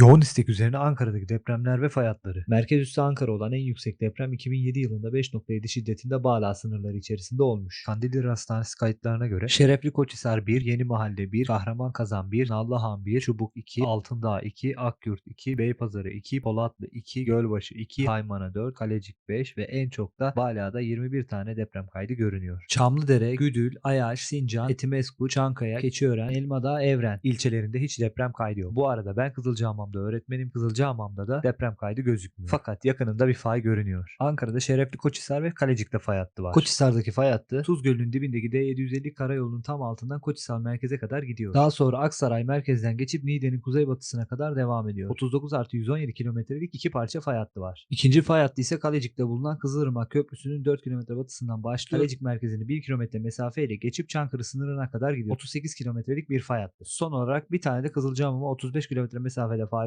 Yoğun istek üzerine Ankara'daki depremler ve fay hatları. Merkez üssü Ankara olan en yüksek deprem 2007 yılında 5.7 şiddetinde Bağla sınırları içerisinde olmuş. Kandilli Hastanesi kayıtlarına göre Şerefli Koçhisar 1, Yeni Mahalle 1, Kahraman Kazan 1, Nallıhan 1, Çubuk 2, Altındağ 2, Akyurt 2, Beypazarı 2, Polatlı 2, Gölbaşı 2, Haymana 4, Kalecik 5 ve en çok da Bala'da 21 tane deprem kaydı görünüyor. Çamlıdere, Güdül, Ayaş, Sincan, Etimesgu, Çankaya, Keçiören, Elmadağ, Evren ilçelerinde hiç deprem kaydı yok. Bu arada ben Kızılcahamam'da öğretmenim. Kızılcahamam'da da deprem kaydı gözükmüyor. Fakat yakınında bir fay görünüyor. Ankara'da Şerefli Koçhisar ve Kalecik'te fay hattı var. Koçhisar'daki fay hattı Tuz Gölü'nün dibindeki D750 karayolunun tam altından Koçhisar merkeze kadar gidiyor. Daha sonra Aksaray merkezden geçip Niğde'nin kuzeybatısına kadar devam ediyor. 39 artı 117 kilometrelik iki parça fay hattı var. İkinci fay hattı ise Kalecik'te bulunan Kızılırmak Köprüsü'nün 4 kilometre batısından başlıyor. Kalecik merkezini 1 kilometre mesafeyle geçip Çankırı sınırına kadar gidiyor. 38 kilometrelik bir fay hattı. Son olarak bir tane de Kızılcahamam'a 35 kilometre mesafede fay